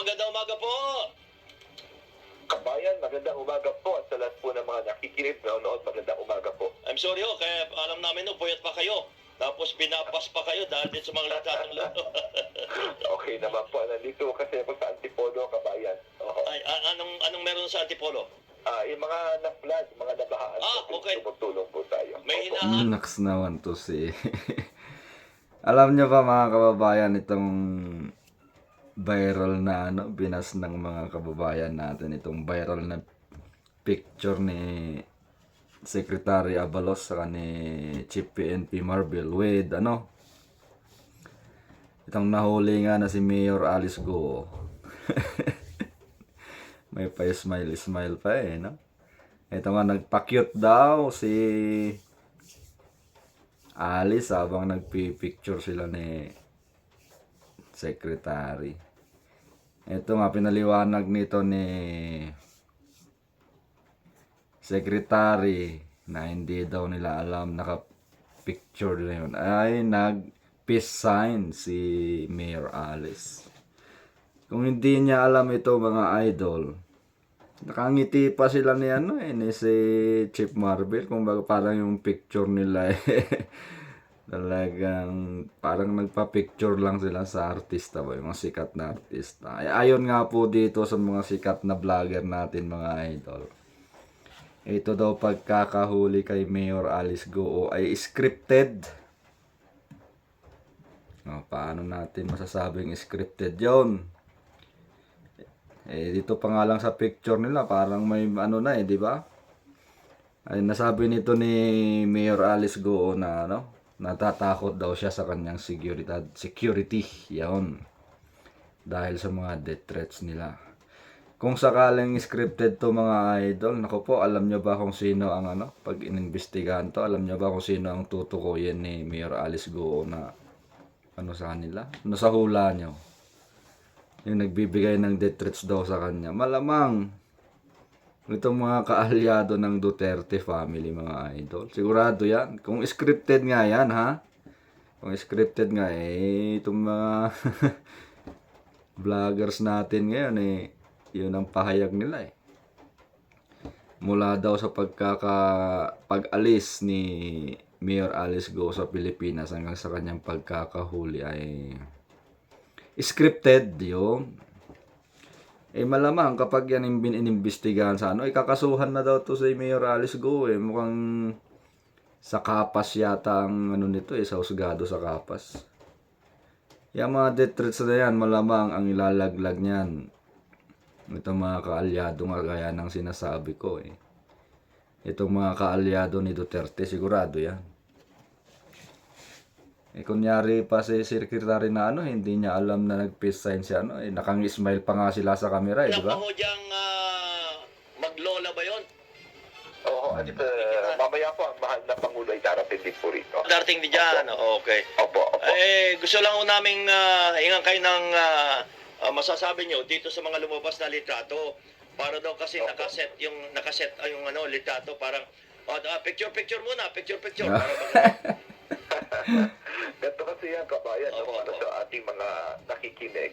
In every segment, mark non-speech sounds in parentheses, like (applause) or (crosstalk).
magandang umaga po. Kabayan, magandang umaga po at sa lahat po ng mga nakikinig na noon, magandang umaga po. I'm sorry ho, kaya alam namin no, puyat pa kayo. Tapos pinapas pa kayo dahil din sa mga litatang lalo. (laughs) okay naman po, nandito kasi ako sa Antipolo, kabayan. Oo. Ay, anong anong meron sa Antipolo? Ah, yung mga na-flood, mga nabahaan Ah, po, okay. tumutulong po tayo. May Opo. hinahan. Naks naman to si... (laughs) Alam nyo ba mga kababayan itong viral na ano, binas ng mga kababayan natin itong viral na picture ni Secretary Abalos sa ni Chief PNP Marvel with ano itong nahuli nga na si Mayor Alice Go (laughs) may pa smile smile pa eh no ito nga nagpa-cute daw si Alice habang nagpi-picture sila ni Secretary. Ito nga pinaliwanag nito ni Secretary na hindi daw nila alam naka-picture na yun ay nag peace sign si Mayor Alice. Kung hindi niya alam ito mga idol, nakangiti pa sila ni ano eh, ni si Chief Marvel. Kung parang yung picture nila (laughs) eh. Talagang parang nagpa-picture lang sila sa artista ba, yung mga sikat na artista. Ay, ayon nga po dito sa mga sikat na vlogger natin mga idol. Ito daw pagkakahuli kay Mayor Alice Goo ay scripted. O, paano natin masasabing scripted yon? Eh, dito pa nga lang sa picture nila, parang may ano na eh, di ba? Ay, nasabi nito ni Mayor Alice Goo na ano, natatakot daw siya sa kanyang seguridad, security, yaon. Dahil sa mga death threats nila. Kung sakaling scripted to mga idol, nako po, alam nyo ba kung sino ang ano, pag inimbestigahan to, alam nyo ba kung sino ang tutukoyin ni Mayor Alice Goo na ano sa kanila? Ano sa hula nyo? Yung nagbibigay ng death threats daw sa kanya. Malamang, itong mga kaalyado ng Duterte family, mga idol. Sigurado yan. Kung scripted nga yan, ha? Kung scripted nga, eh, itong mga (laughs) vloggers natin ngayon, eh, yun ang pahayag nila, eh. Mula daw sa pagkaka pag-alis ni Mayor Alice Go sa Pilipinas hanggang sa kanyang pagkakahuli ay scripted yung eh malamang kapag yan yung inimbestigahan sa ano, ikakasuhan na daw to si Mayor Alice Go eh. Mukhang sa kapas yata ang ano nito eh, sa husgado sa kapas. Yung mga death threats na yan, malamang ang ilalaglag niyan. Itong mga kaalyado nga gaya ng sinasabi ko eh. Itong mga kaalyado ni Duterte, sigurado yan. Eh, kunyari pa si secretary na ano, hindi niya alam na nag-peace sign siya, ano, eh, nakang-smile pa nga sila sa camera, eh, di ba? Kailan pa ho diyang ah, maglola ba yon? Oo, at uh, mamaya po, ang mahal na Pangulo ay darating din po rito. Darating din dyan. Okay. Opo, opo. Eh, gusto lang ho namin uh, hingan kayo ng ah, ah, masasabi nyo dito sa mga lumabas na litrato. Para daw kasi Opo. nakaset yung nakaset ah, yung ano litrato parang oh, ah, picture picture muna, picture picture Ah. (laughs) para mag- Kabayan, no, Opo, para opo. sa ating mga nakikinig.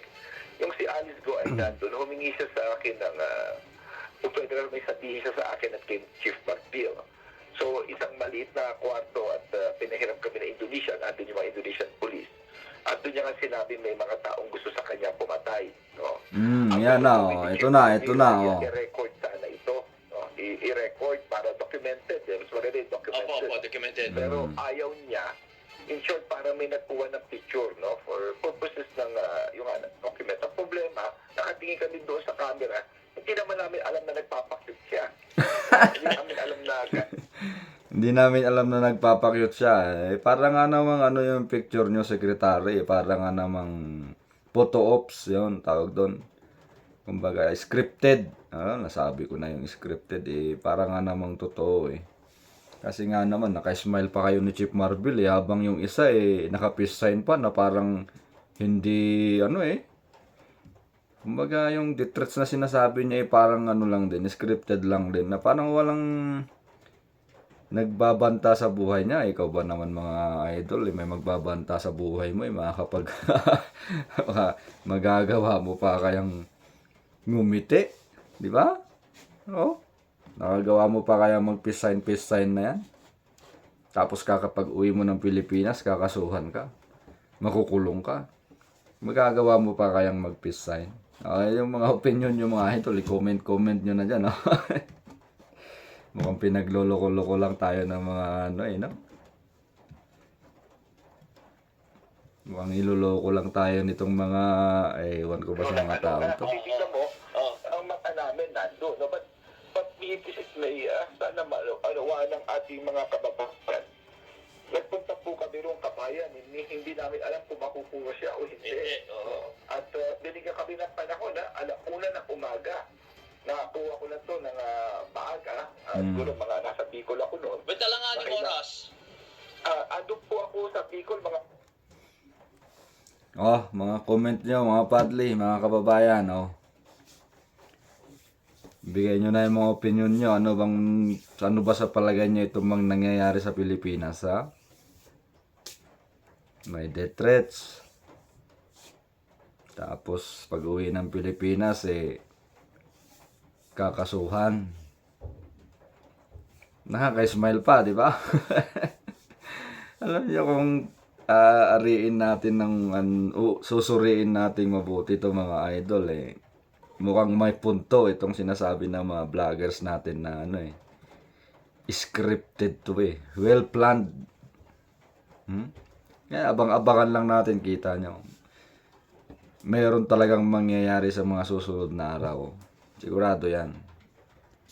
Yung si Alice Go ay nandun, humingi siya sa akin ng, uh, kung pwede na may sabihin siya sa akin at kay Chief Marbil. So, isang maliit na kwarto at uh, pinahiram kami ng Indonesia, nandun yung mga Indonesian police. At doon niya nga sinabi may mga taong gusto sa kanya pumatay. No? Hmm, Ang yan na, oh. Ito na, ito na, oh. I-record sana ito. No? I-record para documented. Eh. Mas maganda yung Opo, documented. opo, documented. Pero Mm. ayaw niya, in short, para may nagkuha ng picture, no? For purposes ng ah, yung ano, document. Ang problema, nakatingin kami doon sa camera, hindi naman namin alam na nagpapakit siya. hindi namin alam na (laughs) Hindi namin alam na nagpapakyut siya. Eh, para nga namang ano yung picture nyo, secretary. Eh, para nga namang photo ops, yun, tawag doon. Kumbaga, scripted. Ah, nasabi ko na yung scripted. Eh, para nga namang totoo eh. Kasi nga naman, naka-smile pa kayo ni Chief Marvel eh, habang yung isa eh, naka-peace sign pa na parang hindi, ano eh. Kumbaga, yung death threats na sinasabi niya eh, parang ano lang din, scripted lang din, na parang walang nagbabanta sa buhay niya. Ikaw ba naman mga idol, eh, may magbabanta sa buhay mo, eh, makakapag (laughs) magagawa mo pa kayang Ngumiti. Di ba? Oh. Nakagawa mo pa kaya mag-peace sign, peace sign na yan? Tapos kakapag uwi mo ng Pilipinas, kakasuhan ka. Makukulong ka. Magagawa mo pa kayang mag-peace sign. Okay, yung mga opinion nyo mga idol, i-comment-comment nyo na dyan. No? (laughs) Mukhang pinagloloko-loko lang tayo ng mga ano eh, no? Mukhang iloloko lang tayo nitong mga, eh, ewan ko ba sa mga tao to. Malawa ng ating mga kababayan. Nagpunta po kami rong kabayan. Hindi, hindi namin alam kung makukuha siya o hindi. Hindi, oo. At uh, binigyan kami ng panahon na alauna ng umaga. Nakakuha ko na to ng uh, maaga. Uh, Mm. Siguro mga nasa Bicol ako noon. Ba't Bakit na? oras? Uh, andun po ako sa Bicol mga Oh, mga comment nyo, mga padli, mga kababayan, oh. Bigay nyo na yung mga opinion nyo. Ano bang, ano ba sa palagay nyo itong mga nangyayari sa Pilipinas, ha? May death threats. Tapos, pag uwi ng Pilipinas, eh, kakasuhan. Nakaka-smile pa, di ba? (laughs) Alam niyo kung aariin natin ng uh, susuriin natin mabuti to mga idol eh. Mukhang may punto itong sinasabi ng mga vloggers natin na ano eh. Scripted to eh. Well planned. Hmm? Kaya abang-abangan lang natin kita nyo. Meron talagang mangyayari sa mga susunod na araw. Sigurado yan.